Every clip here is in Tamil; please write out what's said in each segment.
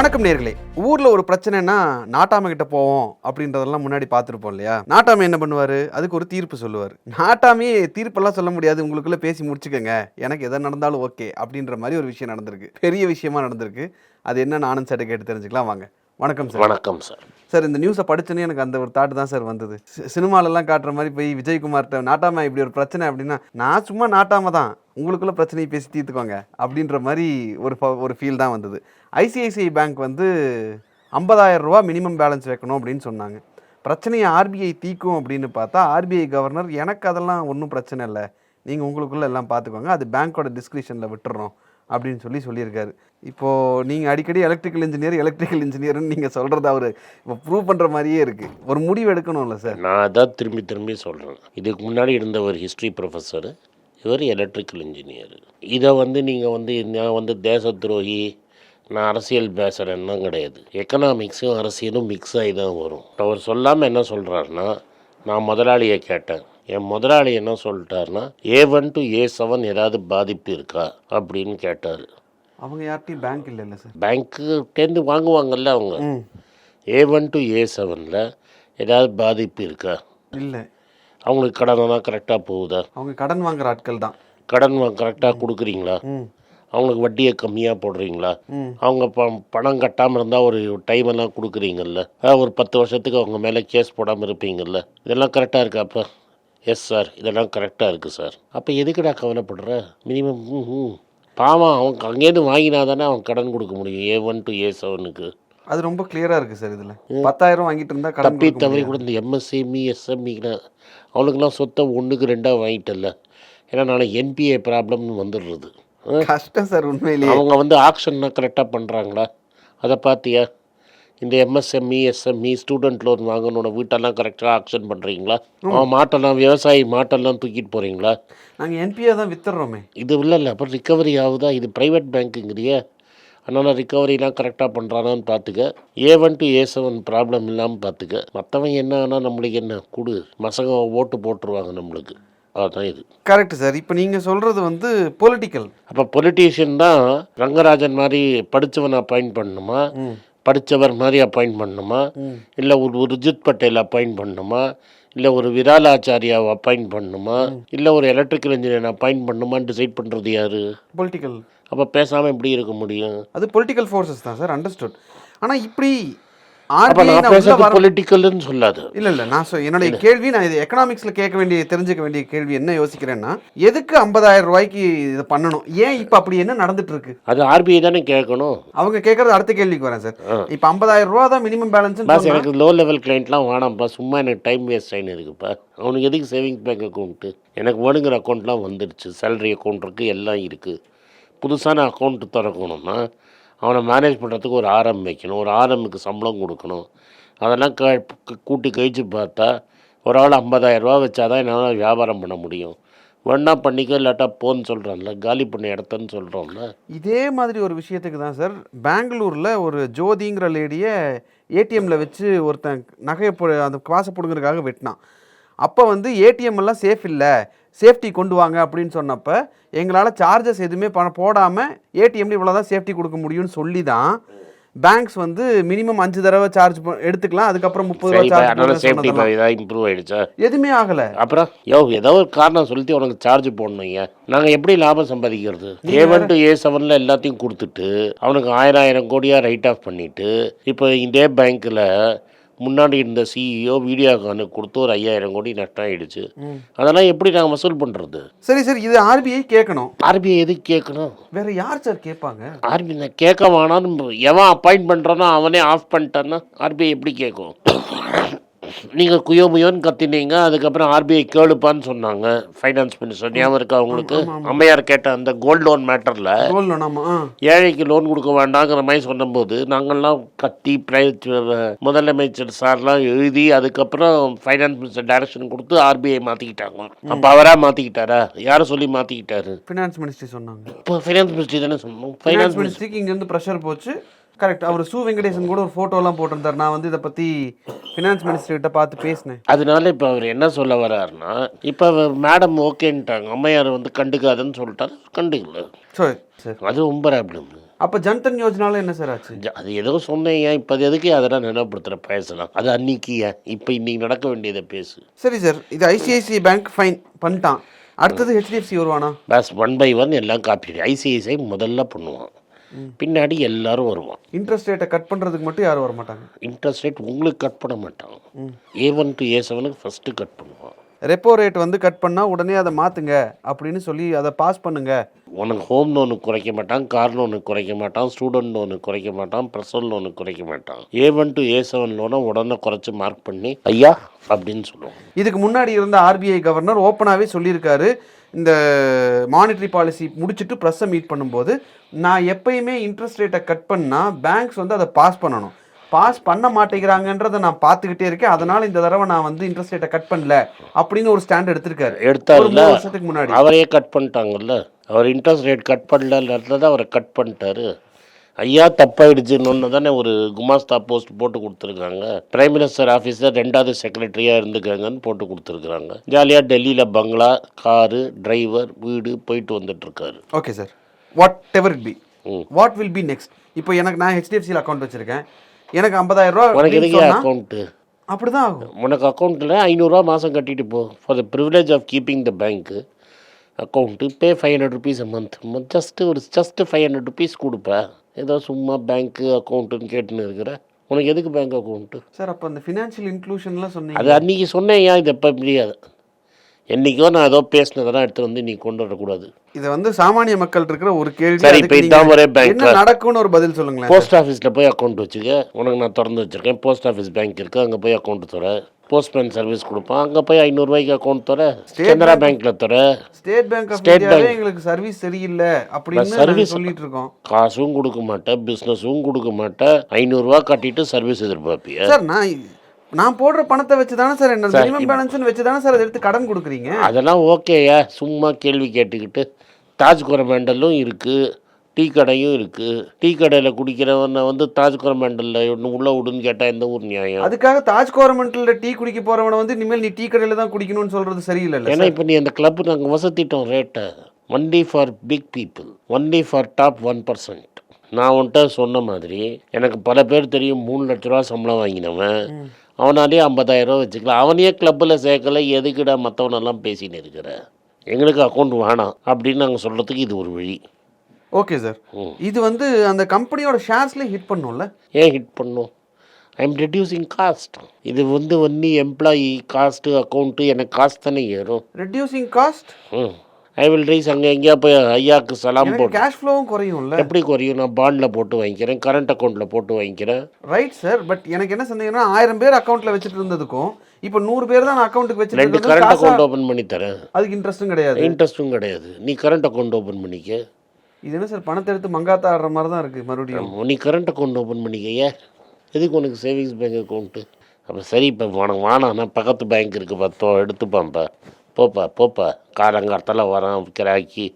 வணக்கம் நேர்களே. ஊர்ல ஒரு பிரச்சனைனா நாட்டாம கிட்ட போவோம் அப்படின்றதெல்லாம் முன்னாடி பார்த்துருப்போம் இல்லையா? நாட்டாம என்ன பண்ணுவாரு? அதுக்கு ஒரு தீர்ப்பு சொல்லுவார். நாட்டாமே தீர்ப்பெல்லாம் சொல்ல முடியாது. உங்களுக்குள்ள பேசி முடிச்சுக்கங்க. எனக்கு எதை நடந்தாலும் ஓகே அப்படின்ற மாதிரி ஒரு விஷயம் நடந்திருக்கு. பெரிய விஷயமா நடந்திருக்கு. அது என்ன நானும் சட்டை கேட்டு தெரிஞ்சுக்கலாம். வாங்க. வணக்கம் சார் வணக்கம் சார் சார் இந்த நியூஸை படிச்சோன்னே எனக்கு அந்த ஒரு தாட் தான் சார் வந்தது. சினிமாலெல்லாம் காட்டுற மாதிரி போய் விஜயகுமார்கிட்ட நாட்டாம இப்படி ஒரு பிரச்சனை அப்படின்னா நான் சும்மா நாட்டாம தான். உங்களுக்குள்ள பிரச்சனையை பேசி தீர்த்துக்கோங்க அப்படின்ற மாதிரி ஒரு ஃப- ஒரு ஃபீல் தான் வந்தது. ஐசிஐசிஐ பேங்க் வந்து 50000 ரூபா மினிமம் பேலன்ஸ் வைக்கணும் அப்படின்னு சொன்னாங்க. பிரச்சனையை ஆர்பிஐ தீக்கும் அப்படின்னு பார்த்தா ஆர்பிஐ கவர்னர் எனக்கு அதெல்லாம் ஒன்றும் பிரச்சனை இல்லை. நீங்கள் உங்களுக்குள்ளே எல்லாம் பார்த்துக்கோங்க அது பேங்க்கோட டிஸ்கிரிப்ஷனில் விட்டுறோம் அப்படின்னு சொல்லி சொல்லியிருக்காரு. இப்போது நீங்கள் அடிக்கடி எலக்ட்ரிக்கல் இன்ஜினியர் எலக்ட்ரிக்கல் இன்ஜினியர்னு நீங்கள் சொல்கிறது அவர் இப்போ ப்ரூவ் பண்ணுற மாதிரியே இருக்குது ஒரு முடிவு எடுக்கணும்ல சார் நான் அதான் திரும்பி திரும்பி சொல்கிறேன் இதுக்கு முன்னாடி இருந்த ஒரு ஹிஸ்ட்ரி ப்ரொஃபஸர் இவர் எலக்ட்ரிக்கல் இன்ஜினியர் இதை வந்து நீங்கள் வந்து நான் வந்து தேச துரோகி நான் அரசியல் பேசுகிறேன்னா கிடையாது. எக்கனாமிக்ஸும் அரசியலும் மிக்ஸ் ஆகி தான் வரும். அவர் சொல்லாமல் என்ன சொல்கிறாருன்னா நான் முதலாளியை கேட்டேன். என் முதலாளி என்ன சொல்லிட்டாருன்னா A one to A seven ஏதாவது பாதிப்பு இருக்கா அப்படின்னு கேட்டார். அவங்க யார்ட்டையும் பேங்க் இல்லைல்ல சார் பேங்க்குட்டேருந்து வாங்குவாங்கல்ல அவங்க. ஏ ஒன் டு ஏ செவனில் ஏதாவது பாதிப்பு இருக்கா? இல்லை. அவங்களுக்கு கடனெல்லாம் கரெக்டாக போகுதா? அவங்க கடன் வாங்குற ஆட்கள் தான். கடன் கரெக்டாக கொடுக்குறீங்களா? அவங்களுக்கு வட்டியை கம்மியாக போடுறீங்களா? அவங்க ப பணம் கட்டாமல் இருந்தால் ஒரு டைம் எல்லாம் கொடுக்குறீங்கல்ல? ஒரு பத்து வருஷத்துக்கு அவங்க மேலே கேஸ் போடாமல் இருப்பீங்கல்ல? இதெல்லாம் கரெக்டாக இருக்காப்பா எஸ் சார் இதெல்லாம் கரெக்டாக இருக்குது சார் அப்போ எதுக்குடா கவலைப்படுற? மினிமம் ம் ம் பாவம் அவங்க அங்கேருந்து வாங்கினா தானே அவன் கடன் கொடுக்க முடியும் ஏ ஒன் டு ஏ செவனுக்கு அது ரொம்ப கிளியராக இருக்குது சார் இதில். பத்தாயிரம் வாங்கிட்டு இருந்தால் தப்பி தவறி. கூட இந்த எம்எஸ்எம்இ எஸ்எம்இனா அவளுக்கெல்லாம் சொத்தை ஒன்றுக்கு ரெண்டாக வாங்கிட்டல ஏன்னா நாளைக்கு என்பிஏ ப்ராப்ளம்னு வந்துடுறது? கஷ்டம் சார் உண்மையிலேயே. அவங்க வந்து ஆக்ஷன்னா கரெக்டாக பண்ணுறாங்களா அதை பார்த்தியா? இந்த எம்எஸ்எம்இ எஸ்எம்இ ஸ்டூடெண்ட் லோன் வாங்கணும்னு வீட்டெல்லாம் கரெக்டாக ஆக்ஷன் பண்ணுறீங்களா அவன் மாட்டெல்லாம் விவசாயி மாட்டெல்லாம் தூக்கிட்டு போகிறீங்களா நாங்கள் என்பிஏ தான் வித்துடுறோமே. இது இல்லை இல்லை அப்புறம் ரிக்கவரி ஆகுதா? இது ப்ரைவேட் பேங்க்குங்கிறிய அதனால் ரிக்கவரிலாம் கரெக்டாக பண்ணுறானான்னு பார்த்துக்க A one to A seven problem இல்லாமல் பார்த்துக்க மற்றவன் என்ன ஆனால் நம்மளுக்கு என்ன? கொடு. மசங்க ஓட்டு போட்டுருவாங்க நம்மளுக்கு. அதுதான் இது. கரெக்ட் சார் இப்போ நீங்கள் சொல்கிறது வந்து பொலிட்டிக்கல் அப்போ பொலிட்டீஷியன் தான் ரங்கராஜன் மாதிரி படித்தவனை அப்பாயிண்ட் பண்ணணுமா படித்தவர் மாதிரி அப்பாயிண்ட் பண்ணணுமா இல்லை ஒரு ரிஜித் பட்டேல் அப்பாயிண்ட் பண்ணணுமா இல்லை ஒரு விராலாச்சாரியாவை அப்பாயிண்ட் பண்ணணுமா இல்லை ஒரு எலக்ட்ரிக்கல் இன்ஜினியர் அப்பாயிண்ட் பண்ணணுமான்னு டிசைட் பண்ணுறது யாரு? பொலிட்டிக்கல் அப்போ பேசாமல் எப்படி இருக்க முடியும்? அது பொலிட்டிக்கல் ஃபோர்ஸஸ் தான் சார் அண்டர்ஸ்டுட் ஆனால் இப்படி பொலிட்டிக்கல்னு சொல்லாது. இல்ல இல்ல நான் என்னுடைய கேள்வி நான் இது எக்கனாமிக்ஸ்ல கேட்க வேண்டிய தெரிஞ்சுக்க வேண்டிய கேள்வி என்ன யோசிக்கிறேன்னா எதுக்கு 50000 ரூபாய்க்கு இது பண்ணணும்? ஏன் இப்ப அப்படி என்ன நடந்துட்டு இருக்கு அது ஆர்பிஐ தானே கேட்கணும். அவங்க கேட்கறது அடுத்த கேள்விக்கு வரேன் சார். இப்ப 50000 ரூபா தான் மினிமம் பேலன்ஸ் பாஸ் எனக்கு லோ லெவல் கிளைண்ட்லாம் வேணாம்ப்பா சும்மா எனக்கு டைம் வேஸ்ட் ஆகினு இருக்குப்பா. அவனுக்கு எதுக்கு சேவிங்ஸ் பேங்க் அக்கௌண்ட்டு எனக்கு வேணுங்கிற அக்கௌண்ட்லாம் வந்துடுச்சு சேலரி அக்கௌண்ட் இருக்குது எல்லாம் இருக்குது புதுசான அக்கௌண்ட் திறக்கணும்னா அவனை மேனேஜ் பண்ணுறதுக்கு ஒரு ஆரம் வைக்கணும் ஒரு ஆரமுக்கு சம்பளம் கொடுக்கணும். அதெல்லாம் க கூட்டி கழிச்சு பார்த்தா ஒரு ஆள் ஐம்பதாயிரரூபா வச்சா தான் என்னால் வியாபாரம் பண்ண முடியும். வேணா பண்ணிக்க இல்லாட்டா போன்னு சொல்கிறான்ல காலி பண்ண இடத்தன்னு சொல்கிறோம்ல இதே மாதிரி ஒரு விஷயத்துக்கு தான் சார் பெங்களூரில் ஒரு ஜோதிங்கிற லேடியை ஏடிஎம்மில் வச்சு ஒருத்தன் நகையை அந்த காசை பிடுங்கிறதுக்காக வெட்டினான். அப்போ வந்து ஏடிஎம் எல்லாம் சேஃப் இல்லை. சேஃப்டி கொண்டு வாங்க அப்படின்னு சொன்னப்ப எங்களால் சார்ஜஸ் எதுவுமே பண போடாமல் ஏடிஎம்ல இவ்வளோ தான் சேஃப்டி கொடுக்க முடியும்னு சொல்லி தான் பேங்க்ஸ் வந்து மினிமம் அஞ்சு தடவை சார்ஜ் எடுத்துக்கலாம் அதுக்கப்புறம் முப்பது ரூபா சரி சார்ஜ் சேஃப்டி ஏதாவது இம்ப்ரூவ் ஆயிடுச்சா? எதுவுமே ஆகலை. அப்புறம் யோ ஏதோ ஒரு காரணம் சொல்லிட்டு உனக்கு சார்ஜ் போடணுங்க நாங்கள் எப்படி லாபம் சம்பாதிக்கிறது? ஏ ஒன் டு ஏ செவனில் எல்லாத்தையும் கொடுத்துட்டு அவனுக்கு ஆயிரம் ஆயிரம் கோடியாக ரைட் ஆஃப் பண்ணிட்டு இப்போ இதே பேங்க்கில் முன்னாடி இருந்த சிஇஓ வீடியோகானுக்கு கொடுத்து ஒரு ஐயாயிரம் கோடி நஷ்டம் ஆயிடுச்சு. அதெல்லாம் எப்படி நாங்கள் வசூல் பண்ணுறது சரி சார் இது ஆர்பிஐ கேட்கணும் ஆர்பிஐ எதுக்கு கேட்கணும் வேற யார் சார் கேட்பாங்க? ஆர்பிஐ நான் கேட்க வேணான்னு எவன் அப்பாயிண்ட் பண்ணுறானோ அவனே ஆஃப் பண்ணிட்டான்னா ஆர்பிஐ எப்படி கேட்கும் நீங்கள் குயோமுயோன்னு கத்தினீங்க அதுக்கப்புறம் ஆர்பிஐ கேளுப்பான்னு சொன்னாங்க ஃபைனான்ஸ் மினிஸ்டர் ஞாபகம் இருக்கா உங்களுக்கு? அம்மையார் கேட்ட அந்த கோல்டு லோன் மேட்டரில் ஏழைக்கு லோன் கொடுக்க வேண்டாங்கிற மாதிரி சொன்னபோது நாங்கள்லாம் கத்தி முதலமைச்சர் சார்லாம் எழுதி அதுக்கப்புறம் ஃபைனான்ஸ் மினிஸ்டர் டைரக்ஷன் கொடுத்து ஆர்பிஐ மாற்றிக்கிட்டாங்க அப்போ அவராக மாற்றிக்கிட்டாரா யாரை சொல்லி மாற்றிக்கிட்டாரு ஃபினான்ஸ் மினிஸ்ட்ரி சொன்னாங்க. இப்போ ஃபைனான்ஸ் மினிஸ்ட்ரி தானே சொன்னோம். ஃபைனான்ஸ் மினிஸ்ட்ரிக்கு இங்கேருந்து ப்ரெஷர் போச்சு. கரெக்ட் அவர் சு வெங்கடேசன் கூட ஒரு ஃபோட்டோலாம் போட்டிருந்தார். நான் வந்து இதை பற்றி ஃபினான்ஸ் மினிஸ்டர் கிட்ட பார்த்து பேசினேன். அதனால இப்போ அவர் என்ன சொல்ல வர்றாருன்னா இப்போ மேடம் ஓகேன்ட்டாங்க. அம்மையார் வந்து கண்டுக்காதுன்னு சொல்லிட்டாரு. கண்டுக்கல. சரி சார். அது ரொம்ப ப்ராப்ளம் அப்போ ஜன்தன் யோஜனால என்ன சார் ஆச்சு? அது ஏதோ சொன்னேன். இப்போ எதுக்கு அதெல்லாம் நினைப்படுத்துகிற பேசலாம். அது அன்னைக்கு ஏன்? இப்போ இன்னைக்கு நடக்க வேண்டியதை பேசு. சரி சார் இது ஐசிஐசிஐ பேங்க் ஃபைன் பண்ணிட்டான். அடுத்தது ஹெச்டிஎஃப்சி வருவானா? பஸ் ஒன் பை ஒன் எல்லாம் காப்பி ஐசிஐசிஐ முதல்ல பண்ணுவான். பின்னாடி எல்லாரும் வருவான். இன்ட்ரெஸ்ட் ரேட்டை கட் பண்ணுறதுக்கு மட்டும் யாரும் வர மாட்டாங்க இன்ட்ரெஸ்ட் ரேட் உங்களுக்கு கட் பண்ண மாட்டான். ஏ ஒன் டு ஏ செவனுக்கு ஃபஸ்ட்டு கட் பண்ணுவான். ரெப்போ ரேட் வந்து கட் பண்ணால் உடனே அதை மாற்றுங்க அப்படின்னு சொல்லி அதை பாஸ் பண்ணுங்க. உனக்கு ஹோம் லோனு குறைக்க மாட்டான் கார் லோனு குறைக்க மாட்டான் ஸ்டூடெண்ட் லோனு குறைக்க மாட்டான் பர்சனல் லோனு குறைக்க மாட்டான். A one to A seven லோனை உடனே குறைச்சி மார்க் பண்ணி ஐயா அப்படின்னு சொல்லுவோம் இதுக்கு முன்னாடி இருந்த ஆர்பிஐ கவர்னர் ஓப்பனாகவே சொல்லியிருக்காரு இந்த மானிட்டரி பாலிசி முடிச்சுட்டு ப்ரெஸ்ஸை மீட் பண்ணும்போது நான் எப்பயுமே இன்ட்ரெஸ்ட் ரேட்டை கட் பண்ணால் பேங்க்ஸ் வந்து அதை பாஸ் பண்ணணும். பாஸ் பண்ண மாட்டேங்கிறாங்கன்றதை நான் பார்த்துக்கிட்டே இருக்கேன். அதனால இந்த தடவை நான் வந்து இன்ட்ரெஸ்ட் ரேட்டை கட் பண்ணல அப்படின்னு ஒரு ஸ்டாண்ட் எடுத்திருக்காரு. எடுத்தாருல வருஷத்துக்கு முன்னாடி. அவரையே கட் பண்ணிட்டாங்கல்ல? அவர் இன்ட்ரெஸ்ட் ரேட் கட் பண்ணலன்றத அவரை கட் பண்ணிட்டாரு. ஐயா தப்பாயிடுச்சுன்னு தானே ஒரு குமாஸ்தா போஸ்ட் போட்டு கொடுத்துருக்காங்க. பிரைம் மினிஸ்டர் ஆஃபீஸில் ரெண்டாவது செக்ரட்டரியாக இருந்துக்கங்கன்னு போட்டு கொடுத்துருக்குறாங்க. ஜாலியாக டெல்லியில் பங்களா காரு டிரைவர் வீடு போயிட்டு வந்துட்டுருக்காரு. Okay sir whatever it be. What will be next இப்போ எனக்கு நான் ஹெச்டிஎஃப்சியில் அக்கௌண்ட் வச்சிருக்கேன். எனக்கு 50000 ரூபா உனக்கு எதுக்கே அக்கௌண்ட்டு அப்படிதான் ஆகும். உனக்கு அக்கௌண்ட்டில் ஐநூறுரூவா மாதம் கட்டிட்டு போ. For the privilege of keeping the bank account pay five hundred rupees a month just ஒரு ஜஸ்ட்டு ஃபைவ் ஹண்ட்ரட் ருபீஸ் கொடுப்பேன் ஏதோ சும்மா பேங்க்கு அக்கௌண்ட்டுன்னு கேட்டுன்னு இருக்கிற. உனக்கு எதுக்கு பேங்க் அக்கௌண்ட்டு சார் அப்போ அந்த ஃபினான்ஷியல் இன்க்ளூஷன்லாம் சொன்னீங்க. அது அன்றைக்கி சொன்னேன் ஏன் இது எப்போ முடியாது? என்றைக்கோ நான் ஏதோ பேசினதெல்லாம் எடுத்து வந்து நீ கொண்டு வரக்கூடாது. இது வந்து சாமானிய மக்கள் இருக்கிற ஒரு கேள்வி சரி, இப்ப இதான் ஒரே. என்ன நடக்கும்னு ஒரு பதில் சொல்லுங்களேன் போஸ்ட் ஆஃபீஸில் போய் அக்கௌண்ட் வச்சுக்க. உனக்கு நான் திறந்து வச்சுருக்கேன். போஸ்ட் ஆஃபீஸ் பேங்க் இருக்குது அங்கே போய் அக்கௌண்ட் தர போஸ்ட்மேன் சர்வீஸ் கொடுப்பான். அங்கே போய் ஐநூறுரூவாய்க்கு அக்கௌண்ட் தர கனரா பேங்க்கில் தர. ஸ்டேட் பேங்க் இந்தியாவே Bank. எங்களுக்கு சர்வீஸ் சரியில்லை அப்படின்னு service- சொல்லிட்டு இருக்கோம் காசும் கொடுக்க மாட்டேன் பிஸ்னஸும் கொடுக்க மாட்டேன். ஐநூறுரூவா கட்டிட்டு சர்வீஸ் எதிர்பார்ப்பிய? சார் நான் நான் போடுற பணத்தை வச்சு தானே சார் என்ன மினிமம் பேலன்ஸ்னு வச்சு தானே சார் அதை எடுத்து கடன் கொடுக்குறீங்க? அதெல்லாம் ஓகேயா சும்மா கேள்வி கேட்டுக்கிட்டு தாஜ் குரமேண்டலும் இருக்குது டீ கடையும் இருக்குது டீ கடையில் குடிக்கிறவனை வந்து தாஜ் குரமேண்டலில் ஒன்று உள்ளே விடுன்னு கேட்டால் எந்த ஊர் நியாயம்? அதுக்காக தாஜ் கவர்மெண்ட்ல டீ குடிக்க போறவனை வந்து இனிமேல் நீ டீ கடையில தான் குடிக்கணும்னு சொல்றது சரியில்லைல்ல ஏன்னா இப்போ நீ அந்த கிளப் நாங்கள் வசத்திட்டோம் ரேட்டை only for big people only for top one percent நான் உன்கிட்ட சொன்ன மாதிரி எனக்கு பல பேர் தெரியும் மூணு லட்ச ரூபா சம்பளம் வாங்கினவன். அவனாலே ஐம்பதாயிரம் ரூபா வச்சுக்கலாம். அவனையே கிளப்பில் சேர்க்கல எதுக்குடா மற்றவனெல்லாம் பேசின்னு இருக்கிற? எங்களுக்கு அக்கௌண்ட் வேணாம் அப்படின்னு நாங்கள் சொல்கிறதுக்கு இது ஒரு வழி. Okay sir. இது வந்து அந்த கம்பெனியோட ஷேர்ஸ்ல ஹிட் பண்ணும்ல? ஏன் ஹிட் பண்ணும்? ஐ எம் ரெடியூசிங் காஸ்ட் இது வந்து ஒன்லி எம்ப்ளாயி காஸ்ட்டு அக்கௌண்ட்டு எனக்கு காசு தானே ஏறும். Reducing cost I will raise அங்கே எங்கேயா போய் ஐயாக்கு சலாம் போட்டு கேஷ் ஃப்ளோவும் குறையும்ல. எப்படி குறையும்? நான் பாண்டில் போட்டு வாங்கிக்கிறேன் கரண்ட் அக்கௌண்ட்டில் போட்டு வாங்கிக்கிறேன். ரைட் சார் பட் எனக்கு என்ன சந்தேகம்னா ஆயிரம் பேர் அக்கௌண்ட்ல வச்சுட்டு இருந்ததுக்கும் இப்போ நூறு பேர் தான் அக்கௌண்ட்டுக்கு வச்சுட்டு ரெண்டு கரண்ட் அக்கௌண்ட் ஓப்பன் பண்ணி தரேன். அதுக்கு இன்ட்ரெஸ்ட்டும் கிடையாது. இன்ட்ரெஸ்ட்டும் கிடையாது. நீ கரண்ட் அக்கௌண்ட் ஓப்பன் பண்ணிக்க. இது என்ன சார் பணத்தை எடுத்து மங்காத்தா ஆடுற மாதிரி தான் இருக்கு மறுபடியும்? நீ கரண்ட் அக்கௌண்ட் ஓப்பன் பண்ணிக்க ஏன் எதுக்கு உனக்கு சேவிங்ஸ் பேங்க் அக்கௌண்ட்டு அப்போ சரி இப்போ உனக்கு வானானா பக்கத்து பேங்க் இருக்குது பத்தோ எடுத்துப்பான்ப்பா போப்பா போப்பா. காலங்காலத்தில் வரான் கிராக்கி.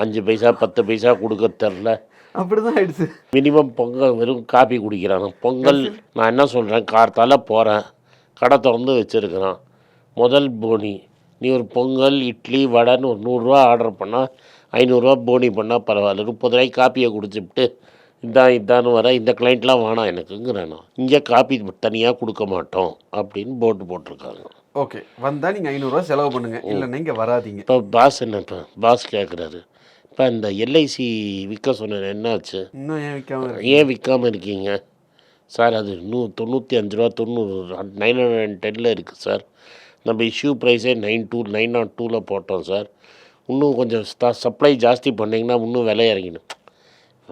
அஞ்சு பைசா பத்து பைசா கொடுக்க தெரில. அப்படிதான் ஆயிடுச்சு. மினிமம் பொங்கல் வெறும் காப்பி குடிக்கிறான். பொங்கல் நான் என்ன சொல்கிறேன் கார்த்தால போகிறேன் கடை திறந்து வச்சுருக்கிறான். முதல் போனி. நீ ஒரு பொங்கல் இட்லி வடைன்னு ஒரு நூறுரூவா ஆர்டர் பண்ணால் ஐநூறுரூவா போனி பண்ணால் பரவாயில்ல. முப்பது ரூபாய்க்கு காப்பியை குடிச்சிவிட்டு இதான் இதான்னு வர இந்த கிளைண்ட்லாம் வேணாம் எனக்குங்கிறேன் நான். இங்கே காப்பி தனியாக கொடுக்க மாட்டோம் அப்படின்னு போட்டு போட்டிருக்காங்க. ஓகே. வந்தா நீங்க ஐநூறுரூவா செலவு பண்ணுங்க. இல்லைன்னா இங்க வராதீங்க. இப்போ பாஸ் என்ன இப்போ பாஸ் கேட்குறாரு இப்போ இந்த எல்ஐசி விற்க சொன்னேன் என்னாச்சு? இன்னும் ஏன் விற்காம ஏன் விற்காம இருக்கீங்க? சார் அது நூ தொண்ணூற்றி அஞ்சு ரூபா தொண்ணூறு நைன் ஹண்ட்ரட் அண்ட் டென்னில் இருக்குது சார். நம்ம இஷ்யூ ப்ரைஸே நைன் டூ நைன் நாட் டூவில் போட்டோம் சார். இன்னும் கொஞ்சம் சப்ளை ஜாஸ்தி பண்ணிங்கன்னா இன்னும் விலை இறங்கிடும்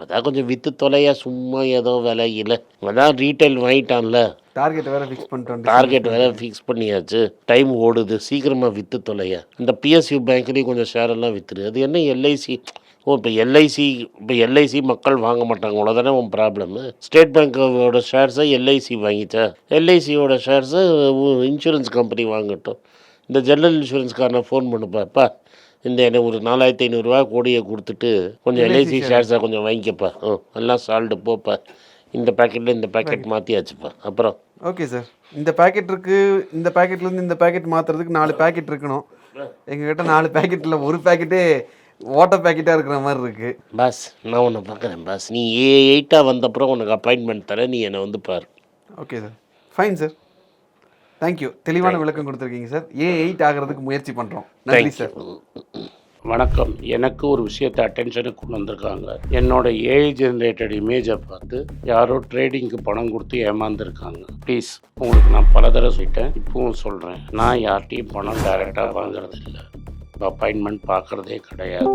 அதான் கொஞ்சம் விற்று தொலையா சும்மா ஏதோ விலை இல்லை அதான் ரீட்டைல் வாங்கிட்டான்ல. டார்கெட் வேற ஃபிக்ஸ் பண்ணிட்டோம். டார்கெட் வேற ஃபிக்ஸ் பண்ணியாச்சு. டைம் ஓடுது. சீக்கிரமாக விற்று தொலைய. இந்த பிஎஸ்யூ பேங்க்லேயும் கொஞ்சம் ஷேர் எல்லாம் விற்றுரு அது என்ன எல்ஐசி ஓ இப்போ எல்ஐசி இப்போ எல்ஐசி மக்கள் வாங்க மாட்டாங்க. அவ்வளோதானே உன் ப்ராப்ளமு ஸ்டேட் பேங்க்கோட ஷேர்ஸை எல்ஐசி வாங்கிச்சா? எல்ஐசியோட ஷேர்ஸை இன்சூரன்ஸ் கம்பெனி வாங்கட்டும். இந்த ஜெனரல் இன்சூரன்ஸ்காரனை ஃபோன் பண்ணுப்பாப்பா இந்த எனக்கு ஒரு நாலாயிரத்தி ஐநூறுரூவா கோடியை கொடுத்துட்டு கொஞ்சம் எல்ஐசி ஷேர்ஸை கொஞ்சம் வாங்கிக்கப்பா. ம் எல்லாம் சால்ட்டு போப்பா. இந்த பேக்கெட்டில் இந்த பேக்கெட் மாற்றியாச்சுப்பா அப்புறம்? ஓகே சார் இந்த பேக்கெட் இருக்கு இந்த பேக்கெட்ல இருந்து இந்த பேக்கெட் மாத்துறதுக்கு நாலு பேக்கெட் இருக்கணும். எங்ககிட்ட நாலு பேக்கெட்ல ஒரு பேக்கெட்டே ஓட்ட பேக்கெட்டாக இருக்கிற மாதிரி இருக்கு. பாஸ் நான் உன்னை பார்க்குறேன் பாஸ். நீ ஏ எயிட்டாக வந்தப்புறம் உனக்கு அப்பாயின்மெண்ட் தரேன் நீ என்னை வந்து பார். Okay sir fine sir thank you தெளிவான விளக்கம் கொடுத்துருக்கீங்க சார் ஏ எயிட் ஆகிறதுக்கு முயற்சி பண்ணுறோம் நன்றி சார் வணக்கம். எனக்கு ஒரு விஷயத்தை அட்டென்ஷனுக்கு கொண்டு வந்திருக்காங்க. என்னோட ஏஐ ஜென்ரேட்டட் இமேஜை பார்த்து யாரோ ட்ரேடிங்க்கு பணம் கொடுத்து ஏமாந்துருக்காங்க. ப்ளீஸ் உங்களுக்கு நான் பல தடவை சொல்லிட்டேன். இப்பவும் சொல்கிறேன் நான் யார்கிட்டையும் பணம் டைரெக்டாக வாங்குறது இல்லை அப்பாயின்மெண்ட் பார்க்குறதே கிடையாது.